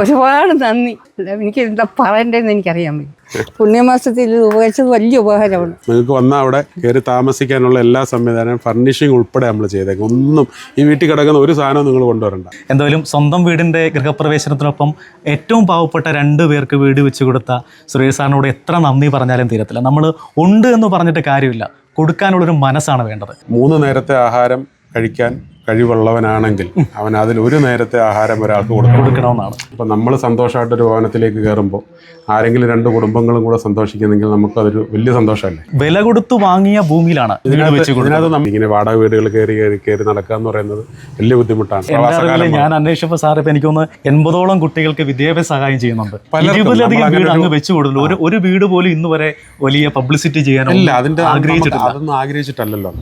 ഒരുപാട് നന്ദി. എനിക്ക് എന്താ പറയണ്ടേന്ന് എനിക്കറിയാൻ പറ്റും പുണ്യമാസത്തിൽ ഇത് ഉപകരിച്ചത് വലിയ ഉപകാരമാണ്. നിങ്ങൾക്ക് വന്നാൽ അവിടെ കയറി താമസിക്കാനുള്ള എല്ലാ സംവിധാനവും ഫർണിഷിംഗ് ഉൾപ്പെടെ നമ്മൾ ചെയ്തേക്കും. ഒന്നും ഈ വീട്ടിൽ കിടക്കുന്ന ഒരു സാധനവും നിങ്ങൾ കൊണ്ടുവരണ്ട. എന്തായാലും സ്വന്തം വീടിന്റെ ഗൃഹപ്രവേശനത്തിനൊപ്പം ഏറ്റവും പാവപ്പെട്ട രണ്ട് പേർക്ക് വീട് വെച്ച് കൊടുത്ത സുരേഷ് സാറിനോട് എത്ര നന്ദി പറഞ്ഞാലും തീരത്തില്ല. നമ്മൾ ഉണ്ട് എന്ന് പറഞ്ഞിട്ട് കാര്യമില്ല. കൊടുക്കാനുള്ളൊരു മനസ്സാണ് വേണ്ടത്. മൂന്ന് നേരത്തെ ആഹാരം കഴിക്കാൻ കഴിവുള്ളവനാണെങ്കിൽ അവൻ അതിൽ ഒരു നേരത്തെ ആഹാരം ഒരാൾക്ക് കൊടുക്കണം. കൊടുക്കണമെന്നാണ്. അപ്പം നമ്മൾ സന്തോഷമായിട്ടൊരു ഭവനത്തിലേക്ക് കയറുമ്പോൾ ആരെങ്കിലും രണ്ട് കുടുംബങ്ങളും കൂടെ സന്തോഷിക്കുന്നെങ്കിൽ നമുക്കതൊരു വലിയ സന്തോഷമല്ലേ? വില കൊടുത്തു വാങ്ങിയ ഭൂമിയിലാണ് ഇതിനകത്ത് നമ്മൾ ഇങ്ങനെ വാടക വീടുകൾ കയറി കയറി കയറി നടക്കുക എന്ന് പറയുന്നത് വലിയ ബുദ്ധിമുട്ടാണ്. ഞാൻ അന്വേഷിച്ചപ്പോൾ സാർ ഇപ്പം എനിക്കൊന്ന് എൺപതോളം കുട്ടികൾക്ക് വിദ്യാഭ്യാസ സഹായം ചെയ്യുന്നുണ്ട്. ഇരുപതിലധികം വീട് അങ്ങ് വെച്ചു കൊടുത്തു ഒരു ഒരു വീട് പോലും ഇന്ന് വരെ വലിയ പബ്ലിസിറ്റി ചെയ്യാനോ അതിന്റെ ആഗ്രഹിച്ചിട്ടില്ല. അതൊന്നും ആഗ്രഹിച്ചിട്ടല്ലല്ലോ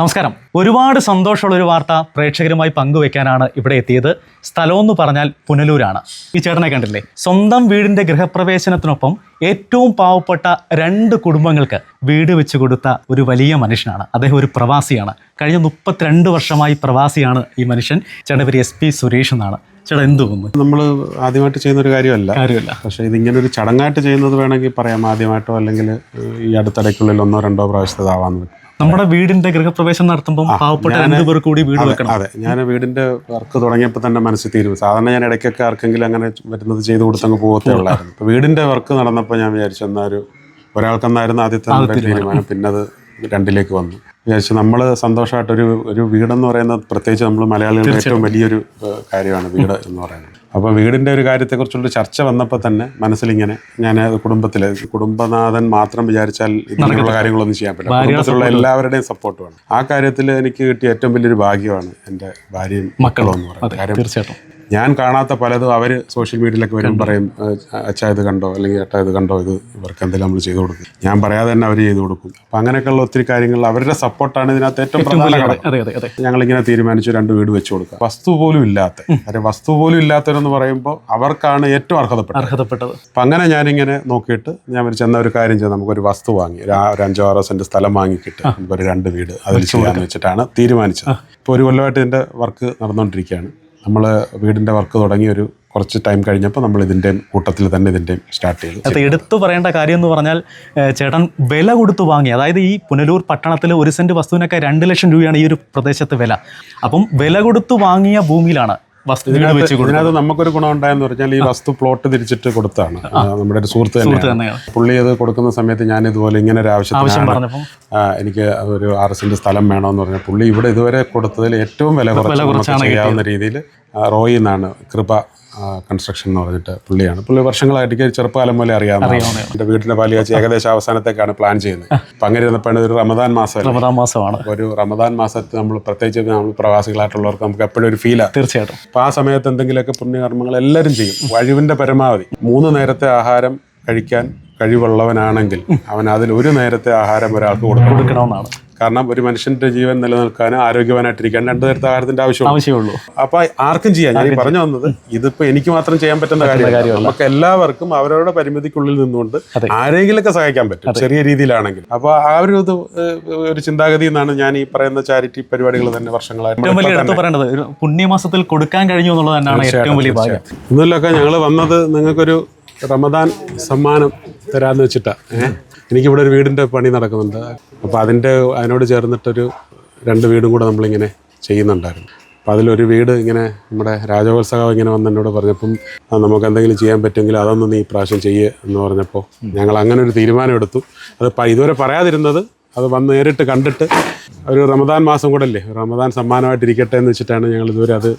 നമസ്കാരം. ഒരുപാട് സന്തോഷമുള്ള ഒരു വാർത്ത. പ്രേക്ഷകരുമായി പങ്കുവെക്കാനാണ് ഇവിടെ എത്തിയത്. സ്ഥലമെന്ന് പറഞ്ഞാൽ പുനലൂരാണ്. ഈ ചേട്ടനെ കണ്ടില്ലേ? സ്വന്തം വീടിന്റെ ഗൃഹപ്രവേശനത്തിനൊപ്പം ഏറ്റവും പാവപ്പെട്ട രണ്ട് കുടുംബങ്ങൾക്ക് വീട് വെച്ചു കൊടുത്ത ഒരു വലിയ മനുഷ്യനാണ്. അദ്ദേഹം ഒരു പ്രവാസിയാണ്. കഴിഞ്ഞ മുപ്പത്തിരണ്ട് വർഷമായി പ്രവാസിയാണ് ഈ മനുഷ്യൻ. ചേട്ടന്റെ പേര് എസ് പി സുരേഷ് എന്നാണ്. ചേട്ടാ എന്ത് തോന്നുന്നു? നമ്മൾ ആദ്യമായിട്ട് ചെയ്യുന്ന ഒരു കാര്യമല്ല. കാര്യമല്ല. പക്ഷേ ഇതിങ്ങനെ ഒരു ചടങ്ങായിട്ട് ചെയ്യുന്നത് വേണമെങ്കിൽ പറയാം. ആദ്യമായിട്ടോ അല്ലെങ്കിൽ ഈ അടുത്തിടയ്ക്കുള്ളിൽ ഒന്നോ രണ്ടോ പ്രാവശ്യത്തതാവാന്ന് വെക്കും നമ്മുടെ വീടിന്റെ ഗൃഹപ്രവേശം നടത്തുമ്പോൾ പാവപ്പെട്ട രണ്ടു പേർ കൂടി വീട് വെക്കണം. അതെ. ഞാൻ വീടിന്റെ വർക്ക് തുടങ്ങിയപ്പോൾ തന്നെ മനസ്സിൽ തീരും. സാധാരണ ഞാൻ ഇടയ്ക്കൊക്കെ ആർക്കെങ്കിലും അങ്ങനെ വരുന്നത് ചെയ്തു കൊടുത്തങ്ങ് പോകത്തേ ഉള്ളായിരുന്നു. ഇപ്പൊ വീടിന്റെ വർക്ക് നടന്നപ്പോൾ ഞാൻ വിചാരിച്ചു എന്നാ ഒരു ഒരാൾക്കെന്നായിരുന്നു ആദ്യത്തെ തീരുമാനം. പിന്നെ അത് രണ്ടിലേക്ക് വന്നു. വിചാരിച്ചു നമ്മൾ സന്തോഷമായിട്ട് ഒരു ഒരു വീടെന്ന് പറയുന്നത് പ്രത്യേകിച്ച് നമ്മൾ മലയാളികളുടെ ഏറ്റവും വലിയൊരു കാര്യമാണ് വീട് എന്ന് പറയുന്നത്. അപ്പോൾ വീടിന്റെ ഒരു കാര്യത്തെക്കുറിച്ചുള്ള ചർച്ച വന്നപ്പോൾ തന്നെ മനസ്സിലിങ്ങനെ ഞാൻ കുടുംബത്തിലെ കുടുംബനാഥൻ മാത്രം വിചാരിച്ചാൽ ഇങ്ങനെയുള്ള കാര്യങ്ങളൊന്നും ചെയ്യാൻ പറ്റില്ല. കുടുംബത്തിലുള്ള എല്ലാവരുടെയും സപ്പോർട്ട് വേണം. ആ കാര്യത്തിൽ എനിക്ക് കിട്ടിയ ഏറ്റവും വലിയൊരു ഭാഗ്യമാണ് എന്റെ ഭാര്യയും മക്കളും. എന്ന് പറയുന്നത്. കാര്യം തീർച്ചയായിട്ടും. ഞാൻ കാണാത്ത പലതും അവർ സോഷ്യൽ മീഡിയയിലൊക്കെ വരും പറയും അച്ഛാ ഇത് കണ്ടോ? അല്ലെങ്കിൽ ഏട്ടാ ഇത് കണ്ടോ? ഇത് ഇവർക്ക് എന്തെങ്കിലും നമ്മൾ ചെയ്തു കൊടുക്കും. ഞാൻ പറയാതെ തന്നെ അവർ ചെയ്തു കൊടുക്കും. അപ്പം അങ്ങനെയൊക്കെയുള്ള ഒത്തിരി കാര്യങ്ങൾ അവരുടെ സപ്പോർട്ടാണ് ഇതിനകത്ത് ഏറ്റവും പ്രധാന ഘടകം. ഞങ്ങളിങ്ങനെ തീരുമാനിച്ചു രണ്ട് വീട് വെച്ചു കൊടുക്കുക. വസ്തു പോലും ഇല്ലാത്ത കാര്യം വസ്തു പോലും ഇല്ലാത്തവരെന്ന് പറയുമ്പോൾ അവർക്കാണ് ഏറ്റവും അർഹതപ്പെട്ടത്. അർഹതപ്പെട്ടത്. അപ്പം അങ്ങനെ ഞാനിങ്ങനെ നോക്കിയിട്ട് ഞാൻ ഒരു ചെന്ന ഒരു കാര്യം ചെയ്ത്. നമുക്കൊരു വസ്തു വാങ്ങി ഒരു അഞ്ചോ ആറോ സെന്റ് സ്ഥലം വാങ്ങിക്കിട്ട് നമുക്കൊരു രണ്ട് വീട് അതിൽ ചെയ്യാമെന്ന് വെച്ചിട്ടാണ് തീരുമാനിച്ചത്. ഇപ്പോൾ ഒരു കൊല്ലമായിട്ട് ഇതിന്റെ വർക്ക് നടന്നുകൊണ്ടിരിക്കുകയാണ് നമ്മൾ വീടിന്റെ വർക്ക് തുടങ്ങി ഒരു കുറച്ച് ടൈം കഴിഞ്ഞപ്പോൾ നമ്മൾ ഇതിന്റെയും കൂട്ടത്തിൽ തന്നെ ഇതിന്റെയും സ്റ്റാർട്ട് ചെയ്തു. അത് എടുത്തു പറയേണ്ട കാര്യം എന്ന് പറഞ്ഞാൽ ചേട്ടൻ വില കൊടുത്തു വാങ്ങി. അതായത് ഈ പുനലൂർ പട്ടണത്തിൽ ഒരു സെന്റ് വസ്തുവിനൊക്കെ രണ്ട് ലക്ഷം രൂപയാണ് ഈ ഒരു പ്രദേശത്ത് വില. അപ്പം വില കൊടുത്തു വാങ്ങിയ ഭൂമിയിലാണ് ഇതിനകത്ത് നമുക്കൊരു ഗുണം ഉണ്ടായെന്ന് പറഞ്ഞാൽ ഈ വസ്തു പ്ലോട്ട് തിരിച്ചിട്ട് കൊടുത്താണ്. നമ്മുടെ ഒരു സുഹൃത്ത് തന്നെ തന്നെയാണ്. പുള്ളി അത് കൊടുക്കുന്ന സമയത്ത് ഞാൻ ഇതുപോലെ ഇങ്ങനെ ഒരു ആവശ്യം എനിക്ക് ഒരു ആർ എസിന്റെ സ്ഥലം വേണമെന്ന് പറഞ്ഞാൽ പുള്ളി ഇവിടെ ഇതുവരെ കൊടുത്തതിൽ ഏറ്റവും വില കുറച്ച് ചെയ്യാവുന്ന രീതിയിൽ റോയി എന്നാണ് കൃപ കൺസ്ട്രക്ഷൻ എന്ന് പറഞ്ഞിട്ട് പുള്ളിയാണ്. പുള്ളി വർഷങ്ങളായിട്ട് എനിക്ക് ചെറുപ്പകാലം പോലെ അറിയാവുന്ന എന്റെ വീട്ടിലെ പാലിയാച്ച് ഏകദേശം അവസാനത്തേക്കാണ് പ്ലാൻ ചെയ്യുന്നത്. അപ്പം അങ്ങനെ ഇരുന്നപ്പോഴാണ് ഒരു റമദാൻ മാസം റമദാൻ മാസമാണ്. ഒരു റമദാൻ മാസത്തിൽ നമ്മൾ പ്രത്യേകിച്ച് നമ്മൾ പ്രവാസികളായിട്ടുള്ളവർക്ക് നമുക്ക് എപ്പോഴും ഒരു ഫീലാണ് തീർച്ചയായിട്ടും. അപ്പോൾ ആ സമയത്ത് എന്തെങ്കിലുമൊക്കെ പുണ്യകർമ്മങ്ങൾ എല്ലാവരും ചെയ്യും. കഴിവിന്റെ പരമാവധി. മൂന്ന് നേരത്തെ ആഹാരം കഴിക്കാൻ കഴിവുള്ളവനാണെങ്കിൽ അവൻ അതിൽ ഒരു നേരത്തെ ആഹാരം ഒരാൾക്ക് കൊടുക്കണം. കൊടുക്കണമെന്നാണ്. കാരണം ഒരു മനുഷ്യന്റെ ജീവൻ നിലനിൽക്കാനും ആരോഗ്യവാനായിട്ടിരിക്കാൻ രണ്ടു നേരത്തെ ആഹാരത്തിന്റെ ആവശ്യമുള്ളൂ. അപ്പൊ ആർക്കും ചെയ്യാം. ഞാൻ പറഞ്ഞു വന്നത് ഇതിപ്പോ എനിക്ക് മാത്രം ചെയ്യാൻ പറ്റുന്ന കാര്യമല്ല. നമുക്ക് എല്ലാവർക്കും അവരവരുടെ പരിമിതിക്കുള്ളിൽ നിന്നുകൊണ്ട് ആരെങ്കിലൊക്കെ സഹായിക്കാൻ പറ്റും ചെറിയ രീതിയിലാണെങ്കിൽ. അപ്പൊ ആ ഒരു ഇത് ഒരു ചിന്താഗതി എന്നാണ് ഞാൻ ഈ പറയുന്ന ചാരിറ്റി പരിപാടികൾ തന്നെ വർഷങ്ങളായിട്ട് പറയേണ്ടത് പുണ്യമാസത്തിൽ കൊടുക്കാൻ കഴിഞ്ഞു എന്നുള്ളത് തന്നെയാണ് ഏറ്റവും വലിയ ഭാഗ്യം. ഒന്നുമില്ലൊക്കെ ഞങ്ങൾ വന്നത് നിങ്ങൾക്കൊരു റമദാൻ സമ്മാനം തരാമെന്ന് വെച്ചിട്ടാ. എനിക്ക് എനിക്കിവിടെ ഒരു വീടിന്റെ പണി നടക്കുന്നുണ്ട്. അപ്പോൾ അതിന്റെ അതിനോട് ചേർന്നിട്ടൊരു രണ്ട് വീടും കൂടെ നമ്മളിങ്ങനെ ചെയ്യുന്നുണ്ടായിരുന്നു. അപ്പോൾ അതിലൊരു വീട് ഇങ്ങനെ നമ്മുടെ രാജകോത്സവം ഇങ്ങനെ വന്ന് എന്നോട് പറഞ്ഞപ്പം നമുക്ക് എന്തെങ്കിലും ചെയ്യാൻ പറ്റുമെങ്കിൽ അതൊന്ന് നീ പ്രാവശ്യം ചെയ്യ് എന്ന് പറഞ്ഞപ്പോൾ ഞങ്ങൾ അങ്ങനെ ഒരു തീരുമാനം എടുത്തു. അത് ഇതുവരെ പറയാതിരുന്നത് അത് വന്ന് നേരിട്ട് കണ്ടിട്ട് ഒരു റമദാൻ മാസം കൂടെ അല്ലേ റമദാൻ സമ്മാനമായിട്ടിരിക്കട്ടെ എന്ന് വെച്ചിട്ടാണ് ഞങ്ങൾ ഇതുവരെ അത്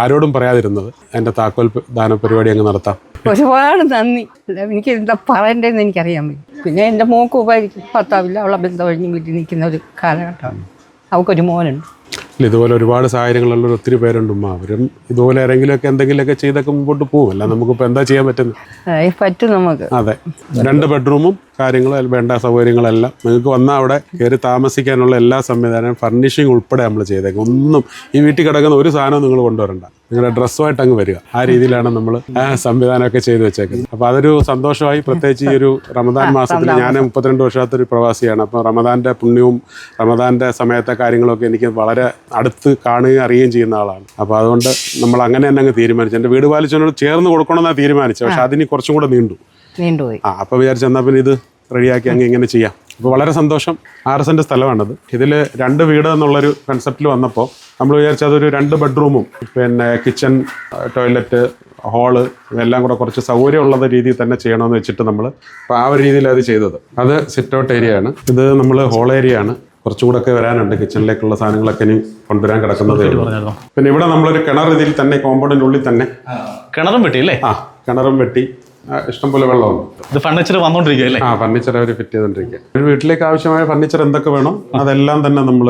ആരോടും പറയാതിരുന്നത്. എന്റെ താക്കോൽ ദാന പരിപാടി അങ്ങ് നടത്താം. ഒരുപാട് നന്ദി. എനിക്ക് എന്താ പറയണ്ടേന്ന് എനിക്കറിയാൻ പറ്റും പിന്നെ എന്റെ മോക്ക് ഉപകരിക്കും ഭർത്താവില്ല. അവളെ ബന്ധം ഒഴിഞ്ഞ് വീട്ടിൽ നിൽക്കുന്ന ഒരു കാലഘട്ടമാണ്. അവൾക്കൊരു മോനുണ്ട്. ഇതുപോലെ ഒരുപാട് സാഹചര്യങ്ങളുള്ള ഒത്തിരി പേരുണ്ട് ഉമ്മ. അവരും ഇതുപോലെ ആരെങ്കിലുമൊക്കെ എന്തെങ്കിലുമൊക്കെ ചെയ്തൊക്കെ മുമ്പോട്ട് പോകും അല്ല നമുക്കിപ്പോൾ എന്താ ചെയ്യാൻ പറ്റുന്നത്? പറ്റും നമുക്ക്. അതെ. രണ്ട് ബെഡ്റൂമും കാര്യങ്ങൾ വേണ്ട സൗകര്യങ്ങളെല്ലാം നിങ്ങൾക്ക് വന്നാൽ അവിടെ കയറി താമസിക്കാനുള്ള എല്ലാ സംവിധാനവും ഫർണിഷിംഗ് ഉൾപ്പെടെ നമ്മൾ ചെയ്തേക്കും. ഒന്നും ഈ വീട്ടിൽ കിടക്കുന്ന ഒരു സാധനവും നിങ്ങൾ കൊണ്ടുവരണ്ട. നിങ്ങളുടെ ഡ്രസ്സുമായിട്ട് അങ്ങ് വരിക. ആ രീതിയിലാണ് നമ്മൾ സംവിധാനമൊക്കെ ചെയ്തു വെച്ചേക്കുന്നത്. അപ്പോൾ അതൊരു സന്തോഷമായി. പ്രത്യേകിച്ച് ഈ ഒരു റമദാൻ മാസത്തിൽ ഞാൻ മുപ്പത്തിരണ്ട് വർഷത്തെ ഒരു പ്രവാസിയാണ്. അപ്പോൾ റമദാന്റെ പുണ്യവും റമദാന്റെ സമയത്തെ കാര്യങ്ങളൊക്കെ എനിക്ക് വളരെ അടുത്ത് കാണുകയും അറിയുകയും ചെയ്യുന്ന ആളാണ്. അപ്പോൾ അതുകൊണ്ട് നമ്മൾ അങ്ങനെ തന്നെ അങ്ങ് തീരുമാനിച്ചു. എന്റെ വീട് പാലിച്ചതിനോട് ചേർന്ന് കൊടുക്കണമെന്നാണ് തീരുമാനിച്ചത്. പക്ഷേ അതിന് കുറച്ചും കൂടെ നീണ്ടു. നീണ്ടുപോയി. ആ അപ്പോൾ വിചാരിച്ചു എന്നാ പിന്നെ ഇത് റെഡിയാക്കി അങ്ങ് ഇങ്ങനെ ചെയ്യാം. അപ്പോൾ വളരെ സന്തോഷം. ആർ എസ് എന്റെ സ്ഥലമാണത്. ഇതിൽ രണ്ട് വീട് എന്നുള്ളൊരു കൺസെപ്റ്റിൽ വന്നപ്പോൾ നമ്മൾ വിചാരിച്ചത് അതൊരു രണ്ട് ബെഡ്റൂമും പിന്നെ കിച്ചൺ ടോയ്ലറ്റ് ഹാൾ ഇതെല്ലാം കൂടെ കുറച്ച് സൗകര്യമുള്ള രീതിയിൽ തന്നെ ചെയ്യണമെന്ന് വെച്ചിട്ട് നമ്മൾ അപ്പോൾ ആ ഒരു രീതിയിൽ അത് ചെയ്തത്. അത് സിറ്റ് ഔട്ട് ഏരിയ ആണ്. ഇത് നമ്മൾ ഹോൾ ഏരിയ ആണ്. കുറച്ചുകൂടെ ഒക്കെ വരാനുണ്ട്. കിച്ചണിലേക്കുള്ള സാധനങ്ങളൊക്കെ ഇനി കൊണ്ടുവരാൻ കിടക്കുന്നതേ ഉള്ളൂ. പിന്നെ ഇവിടെ നമ്മളൊരു കിണർ ഇതിൽ തന്നെ കോമ്പൗണ്ടിനുള്ളിൽ ഉള്ളിൽ തന്നെ കിണറും വെട്ടി അല്ലേ? ആ കിണറും വെട്ടി. ഇഷ്ടംപോലെ വെള്ളമുണ്ട്. ഇത് ഫർണിച്ചർ വന്നോണ്ടിരിക്കുകയല്ലേ ആ ഫർണിച്ചർ അവർ ഫിറ്റ് ചെയ്തോണ്ടിരിക്കുക ഒരു വീട്ടിലേക്ക് ആവശ്യമായ ഫർണിച്ചർ എന്തൊക്കെ വേണം അതെല്ലാം തന്നെ നമ്മൾ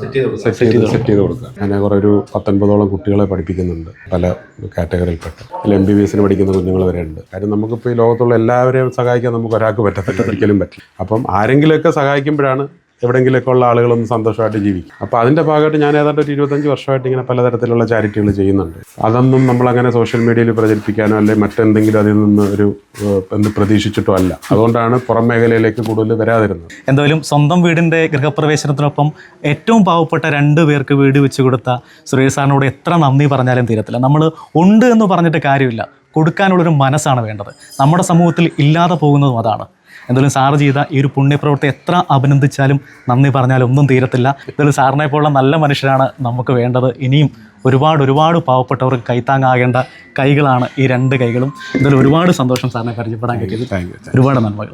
സെറ്റ് ചെയ്ത് സെറ്റ് ചെയ്ത് കൊടുക്കുക ഞാൻ കുറെ ഒരു പത്തൊൻപതോളം കുട്ടികളെ പഠിപ്പിക്കുന്നുണ്ട് പല കാറ്റഗറിയിൽപ്പെട്ട്. അതിൽ എം ബി ബി എസിന് പഠിക്കുന്ന കുഞ്ഞുങ്ങൾ വരെ ഉണ്ട്. കാര്യം നമുക്കിപ്പോൾ ഈ ലോകത്തുള്ള എല്ലാവരെയും സഹായിക്കാൻ നമുക്ക് ഒരാൾക്ക് പറ്റത്തില്ല ഒരിക്കലും പറ്റില്ല. അപ്പം ആരെങ്കിലുമൊക്കെ സഹായിക്കുമ്പോഴാണ് എവിടെയെങ്കിലുമൊക്കെ ഉള്ള ആളുകളും സന്തോഷമായിട്ട് ജീവിക്കും. അപ്പോൾ അതിന്റെ ഭാഗമായിട്ട് ഞാൻ ഏതാണ്ട് ഒരു ഇരുപത്തഞ്ച് വർഷമായിട്ട് ഇങ്ങനെ പലതരത്തിലുള്ള ചാരിറ്റികൾ ചെയ്യുന്നുണ്ട്. അതൊന്നും നമ്മളങ്ങനെ സോഷ്യൽ മീഡിയയിൽ പ്രചരിപ്പിക്കാനോ അല്ലെങ്കിൽ മറ്റെന്തെങ്കിലും അതിൽ നിന്ന് ഒരു എന്ത് പ്രതീക്ഷിച്ചിട്ടോ അല്ല. അതുകൊണ്ടാണ് പുറം മേഖലയിലേക്ക് കൂടുതൽ വരാതിരുന്നത്. എന്തായാലും സ്വന്തം വീടിന്റെ ഗൃഹപ്രവേശനത്തിനൊപ്പം ഏറ്റവും പാവപ്പെട്ട രണ്ട് പേർക്ക് വീട് വെച്ച് കൊടുത്ത സുരേഷ് സാറിനോട് എത്ര നന്ദി പറഞ്ഞാലും തീരത്തില്ല. നമ്മൾ ഉണ്ട് എന്ന് പറഞ്ഞിട്ട് കാര്യമില്ല. കൊടുക്കാനുള്ളൊരു മനസ്സാണ് വേണ്ടത്. നമ്മുടെ സമൂഹത്തിൽ ഇല്ലാതെ പോകുന്നതും അതാണ്. എന്തായാലും സാറ് ചെയ്ത ഈ ഒരു പുണ്യപ്രവൃത്തി എത്ര അഭിനന്ദിച്ചാലും നന്ദി പറഞ്ഞാലും ഒന്നും തീരത്തില്ല. എന്തായാലും സാറിനെ പോലുള്ള നല്ല മനുഷ്യരാണ് നമുക്ക് വേണ്ടത്. ഇനിയും ഒരുപാട് ഒരുപാട് പാവപ്പെട്ടവർക്ക് കൈത്താങ്ങാകേണ്ട കൈകളാണ് ഈ രണ്ട് കൈകളും. എന്തായാലും ഒരുപാട് സന്തോഷം സാറിനെ പരിചയപ്പെടാൻ കഴിയും ഒരുപാട് നന്മകൾ.